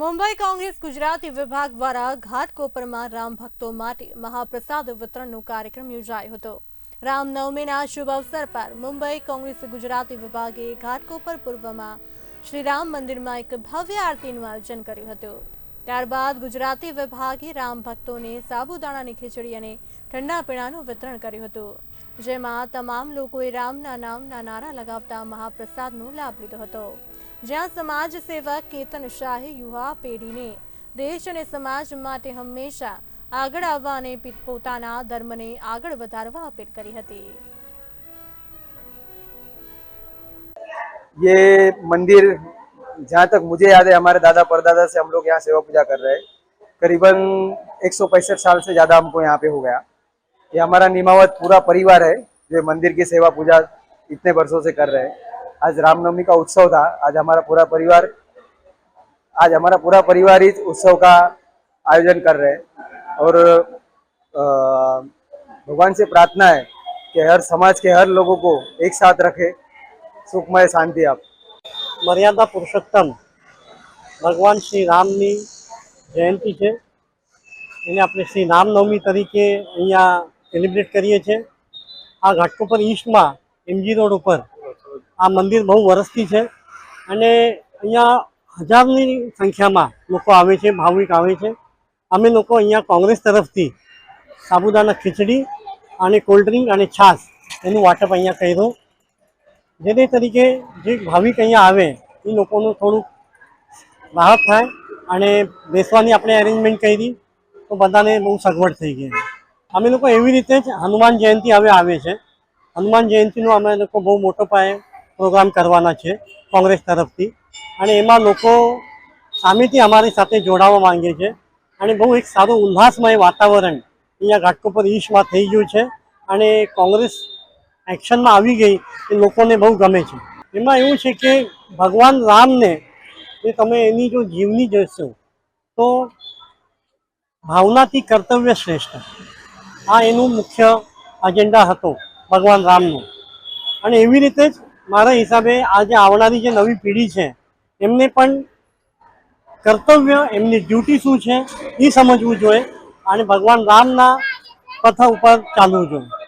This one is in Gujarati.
મુંબઈ કોંગ્રેસ ગુજરાતી વિભાગ દ્વારા ઘાટકોપરમાં રામ ભક્તો માટે મહાપ્રસાદ વિતરણનો કાર્યક્રમ યોજાયો હતો. રામનવમીના શુભ અવસર પર મુંબઈ કોંગ્રેસ ગુજરાતી વિભાગે ઘાટકોપર પૂર્વમાં શ્રી રામ મંદિરમાં એક ભવ્ય આરતીનું આયોજન કર્યું હતું. ત્યારબાદ ગુજરાતી વિભાગે રામ ભક્તોને સાબુદાણાની ખીચડી અને ઠંડા પીણાનું વિતરણ કર્યું હતું. જેમાં તમામ લોકોએ રામના નામના નારા લગાવતા મહાપ્રસાદનો લાભ લીધો હતો. જ્યાં સમાજ સેવક કેતન શાહે યુવા પેઢીને દેશ અને સમાજ માટે હંમેશા આગળ આવવા અને પી- પોતાના ધર્મને આગળ વધારવા અપીલ કરી હતી ये मंदिर जहाँ तक मुझे याद है हमारे दादा परदादा से हम लोग यहाँ सेवा पूजा कर रहे हैं करीबन एक सौ पैंसठ साल से ज़्यादा हमको यहाँ पे हो गया ये हमारा निमावत पूरा परिवार है जो मंदिर की सेवा पूजा इतने वर्षों से कर रहे हैं आज रामनवमी का उत्सव था आज हमारा पूरा परिवार आज हमारा पूरा परिवार इस उत्सव का आयोजन कर रहे हैं और अ, भगवान से प्रार्थना है कि हर समाज के हर लोगों को एक साथ रखे सुखमय शांति आप મર્યાદા પુરુષોત્તમ ભગવાન શ્રી રામની જયંતિ છે એને આપણે શ્રી રામનવમી તરીકે અહીંયા સેલિબ્રેટ કરીએ છીએ આ ઘાટકોપર ઈસ્ટમાં એમજી રોડ ઉપર આ મંદિર બહુ વરસતી છે. અને અહીંયા હજારની સંખ્યામાં લોકો આવે છે, ભાવિક આવે છે. અમે લોકો અહીંયા કોંગ્રેસ તરફથી સાબુદાના ખીચડી અને કોલ્ડ્રિંક અને છાશ એનું વાટપ અહીંયા કર્યું. જેને તરીકે જે ભાવિક અહીંયા આવે, એ લોકોનું થોડુંક રાહત થાય અને બેસવાની આપણે અરેન્જમેન્ટ કરી તો બધાને બહુ સગવડ થઈ ગઈ. અમે લોકો એવી રીતે જ હનુમાન જયંતિ હવે આવે છે. હનુમાન જયંતિનો અમે લોકો બહુ મોટો પાયે પ્રોગ્રામ કરવાના છે કોંગ્રેસ તરફથી. અને એમાં લોકો સામેથી અમારી સાથે જોડાવા માંગે છે. અને બહુ એક સારું ઉલ્લાસમય વાતાવરણ અહીંયા ઘાટકોપર ઈસ્ટમાં થઈ ગયું છે. અને કોંગ્રેસ એક્શનમાં આવી ગઈ એ લોકોને બહુ ગમે છે. એમાં એવું છે કે ભગવાન રામને એ તમે એની જો જીવની જોશો, તો ભાવનાથી કર્તવ્ય શ્રેષ્ઠ. આ એનું મુખ્ય અજેન્ડા હતો ભગવાન રામનો. અને એવી રીતે જ મારા હિસાબે આજે આવનારી જે નવી પેઢી છે, એમને પણ કર્તવ્ય, એમની ડ્યુટી શું છે એ સમજવું જોઈએ અને ભગવાન રામના પથ ઉપર ચાલવું જોઈએ.